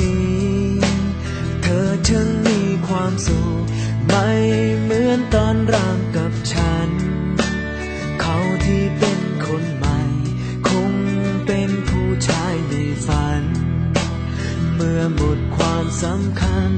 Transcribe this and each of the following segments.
้ สุขไม่เหมือนตอนรักกับฉัน เขาที่เป็นคนใหม่ คงเป็นผู้ชายในฝัน เมื่อหมดความสำคัญ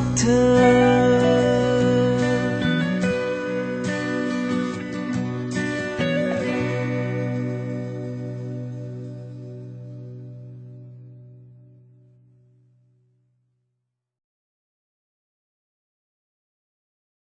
doctor.